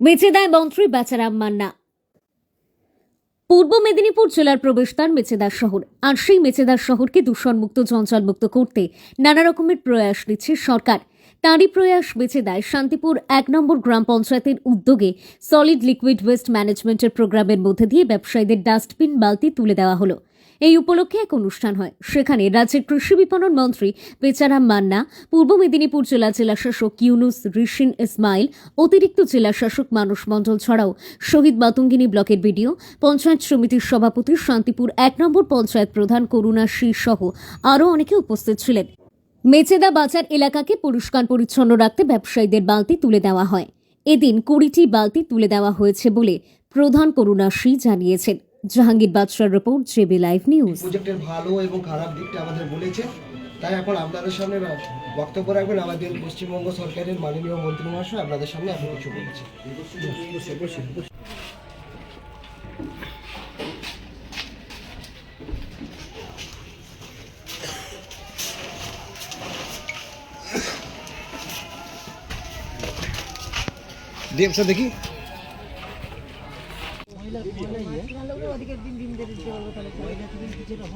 বেঁচে দেয় মন্ত্রী বেচারাম মান্না। পূর্ব মেদিনীপুর জেলার প্রবেশদ্বার মেচেদার শহর। আর সেই মেচেদার শহরকে দূষণমুক্ত, জঞ্জালমুক্ত করতে নানা রকমের প্রয়াস নিচ্ছে সরকার। তারই প্রয়াস বেছে দেয় শান্তিপুর এক নম্বর গ্রাম পঞ্চায়েতের উদ্যোগে সলিড লিকুইড ওয়েস্ট ম্যানেজমেন্টের প্রোগ্রামের মধ্যে দিয়ে ব্যবসায়ীদের ডাস্টবিন, বালতি তুলে দেওয়া হলো। এই উপলক্ষে এক অনুষ্ঠান হয়। সেখানে রাজ্যের কৃষি বিপণন মন্ত্রী বেচারাম মান্না, পূর্ব মেদিনীপুর জেলা জেলাশাসক ইউনুস ঋষিন ইসমাইল, অতিরিক্ত জেলাশাসক মানস মণ্ডল ছাড়াও শহীদ মাতঙ্গিনী ব্লকের বিডিও, পঞ্চায়েত সমিতির সভাপতি শান্তিপুর এক নম্বর পঞ্চায়েত প্রধান করুণা শী সহ আরও অনেকে উপস্থিত ছিলেন। মেচেদা বাজার এলাকাকে পরিষ্কার পরিচ্ছন্ন রাখতে ব্যবসায়ীদের বালতি তুলে দেওয়া হয়। এদিন কুড়িটি বালতি তুলে দেওয়া হয়েছে বলে প্রধান করুণাশ্রী জানিয়েছেন। জাহাঙ্গীর বাদশার রিপোর্ট জেবি লাইভ নিউজ প্রজেক্টের ভালো এবং খারাপ দিকটা আমাদের বলেছে। তাই এখন আপনাদের সামনে বক্তব্য রাখবেন আমাদের পশ্চিমবঙ্গ সরকারের মাননীয় মন্ত্রী মহাশয়। আপনাদের সামনে এখন কিছু বলেছে। দেখি।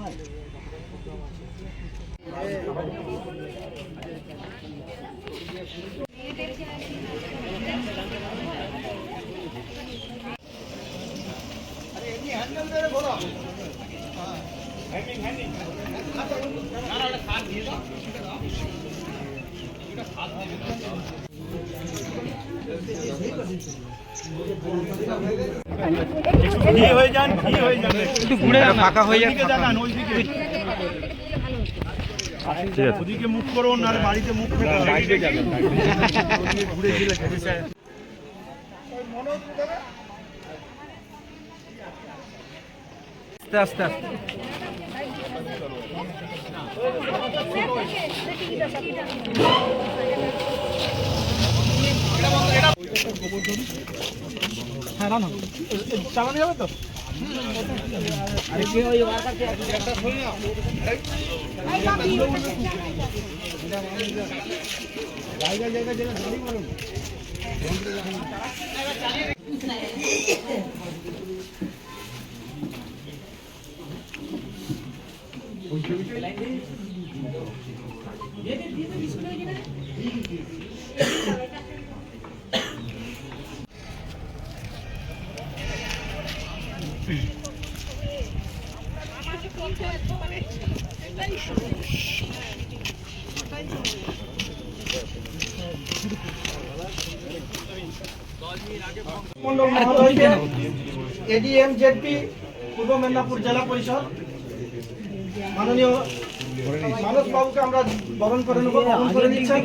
아니 한 명대로 보라. 아, 한 명, 한 명. 나라를 다 뒤에서. 우리가 다 뒤에서. ফাঁকা হয়ে যান যান। ওইদিকে ওদিকে মুখ করুন আর বাড়িতে মুখ ঘুরে গেলে আস্তে আস্তে আস্তে। চালানো যাবে তো। মন্ডল মহোদয়কে এডিএম, জেডপি, পূর্ব মেদিনীপুর জেলা পরিষদ। মাননীয় মানস বাবুকে আমরা বরণ করে নেব, বরণ করে নিচ্ছেন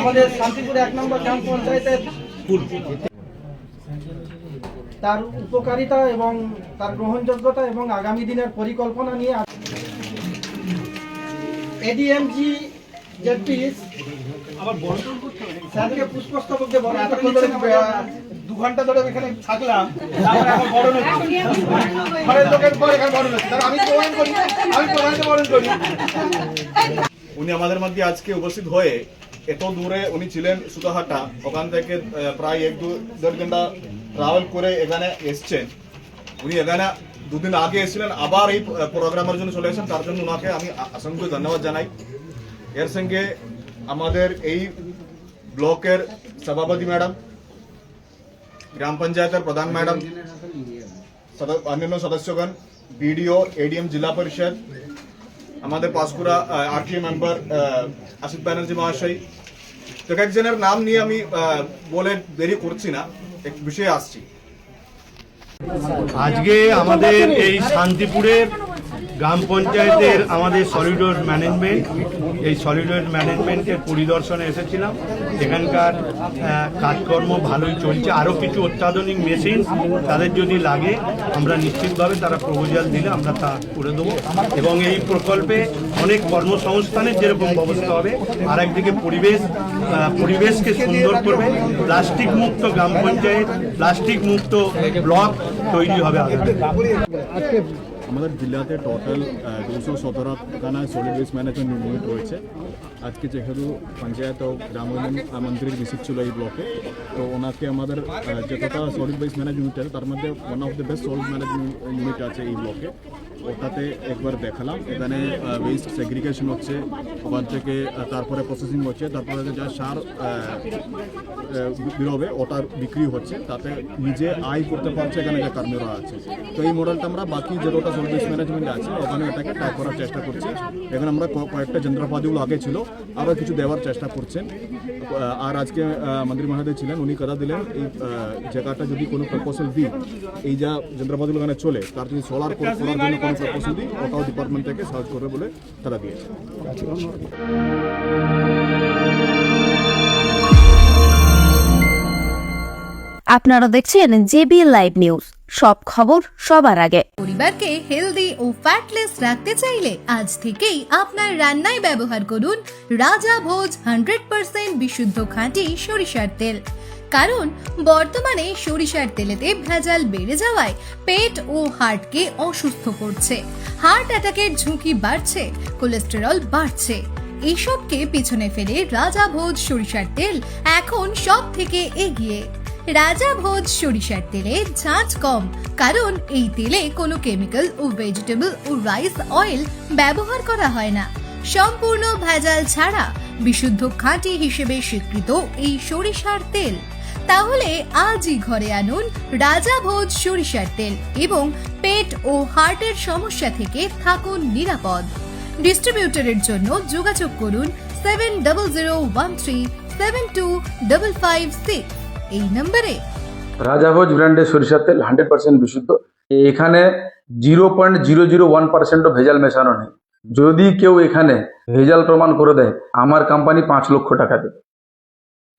আমাদের শান্তিপুর এক নম্বর গ্রাম পঞ্চায়েতের তার উপকারিতা এবং তার গ্রহণযোগ্যতা এবং আগামী দিনের পরিকল্পনা নিয়ে এডিএমজি স্যারকে পুষ্পস্তবক দিয়ে দু ঘণ্টা ধরে এখানে থাকলাম এখন বড় ঘরের লোকের পর এখানে বড় হচ্ছে। আমি প্রমাণ করি আমি প্রমাণকে বরণ করি। উনি আমাদের মধ্যে আজকে উপস্থিত হয়ে এত দূরে উনি ছিলেন সুতাহাটা, ওখান থেকে প্রায় এক দু, দেড় ঘণ্টা ট্রাভেল করে এখানে এসছেন। উনি এখানে দুদিন আগে এসেছিলেন, আবার এই প্রোগ্রামের জন্য চলে এসেছেন। তার জন্য ওনাকে আমি অসংখ্য ধন্যবাদ জানাই। এর সঙ্গে আমাদের এই ব্লকের সভাপতি ম্যাডাম, গ্রাম পঞ্চায়েতের প্রধান ম্যাডাম অন্যান্য সদস্যগণ, বিডিও এডিএম জেলা পরিষদ আমাদের পাঁশকুড়া আরটিএ মেম্বার আসিফ ব্যানার্জি মহাশয়। তো একজনের নাম নিয়ে আমি বলে দেরি করছি না, এক বিষয়ে আসছি। আজকে আমাদের এই শান্তিপুরের গ্রাম পঞ্চায়েতের আমাদের সলিড ম্যানেজমেন্ট এই সলিড ম্যানেজমেন্টের পরিদর্শনে এসেছিলাম। এখানকার কাজকর্ম ভালোই চলছে। আরও কিছু অত্যাধুনিক মেশিন তাদের যদি লাগে, আমরা নিশ্চিতভাবে তারা প্রপোজাল দিলে আমরা তা করে দেবো। এবং এই প্রকল্পে অনেক কর্মসংস্থানের যেরকম ব্যবস্থা হবে আর একদিকে পরিবেশ পরিবেশকে সুন্দর করবে। প্লাস্টিক মুক্ত গ্রাম পঞ্চায়েত, প্লাস্টিক মুক্ত ব্লক তৈরি হবে আজকে আমাদের জেলাতে টোটাল দুশো সতেরো খানা সলিড ওয়েস্ট ম্যানেজমেন্ট ইউনিট রয়েছে। আজকে যেহেতু পঞ্চায়েত ও গ্রাম মন্ত্রীর ভিজিট ছিল এই ব্লকে তো ওনাকে আমাদের যতটা সলিড ওয়েস্ট ম্যানেজমেন্ট আছে, তার মধ্যে one of the best solid management unit আছে এই ব্লকে ওটাতে একবার দেখালাম। এখানে ওয়েস্ট সেগ্রিগেশন হচ্ছে, ওখান থেকে তারপরে প্রসেসিং হচ্ছে, তারপরে যা সার বেরোবে ওটার বিক্রি হচ্ছে। তাতে নিজে আয় করতে পারছে এখানে যে কর্মীরা আছে। তো এই মডেলটা আমরা বাকি যেটা সার্ভিস ম্যানেজমেন্ট আছে, ওখানে এটাকে ট্যাগ করার চেষ্টা করছি। এখানে আমরা কয়েকটা যন্ত্রপাতিগুলো আগে ছিল, আবার কিছু দেওয়ার চেষ্টা করছেন। আর আজকে মন্ত্রী মহোদয় ছিলেন, উনি কথা দিলেন, এই জায়গাটা যদি কোনো প্রপোজাল দিই, এই যা যন্ত্রপাতিগুলো এখানে চলে, তার যদি সোলার করার জন্য কোনো ডিপার্টমেন্ট থেকে সার্চ করবে বলে তারা দিয়েছে। আপনারা দেখছেন জেবি লাইভ নিউজ। সব খবর সবার আগে। পরিবারকে হেলদি ও ফ্যাটলেস রাখতে চাইলে আজ থেকেই আপনার রান্নায় ব্যবহার করুন রাজা ভোজ হান্ড্রেড পার্সেন্ট বিশুদ্ধ খাঁটি সরিষার তেল। কারণ বর্তমানে সরিষার তেলেতে ভেজাল বেড়ে যাওয়ায় পেট ও হার্টকে অসুস্থ করছে। হার্ট অ্যাটাকের ঝুঁকি বাড়ছে, কোলেস্টেরল বাড়ছে। এইসবকে পিছনে ফেলে রাজা ভোজ সরিষার তেল এখন সব থেকে এগিয়ে। রাজা ভোজ সরিষার তেলে ঝাঁঝ কম, কারণ এই তেলে কোনো কেমিক্যাল ও ভেজিটেবল ও রাইস অয়েল ব্যবহার করা হয় না। সম্পূর্ণ ভেজাল ছাড়া বিশুদ্ধ খাঁটি হিসেবে স্বীকৃত এই সরিষার তেল। তাহলে আজই ঘরে আনুন রাজা ভোজ সরিষার তেল এবং পেট ও হার্টের সমস্যা থেকে থাকুন নিরাপদ। ডিস্ট্রিবিউটরের জন্য যোগাযোগ করুন seven double zero one three seven two double five six. এই নম্বরে রাজাভোজ ব্র্যান্ডের সরিষার তেল হান্ড্রেড পার্সেন্ট বিশুদ্ধ। এখানে zero point zero zero one পার্সেন্টও ভেজাল মেশানো নেই। যদি কেউ এখানে ভেজাল প্রমাণ করে দেয়, আমার কোম্পানি পাঁচ লক্ষ টাকা দেবে।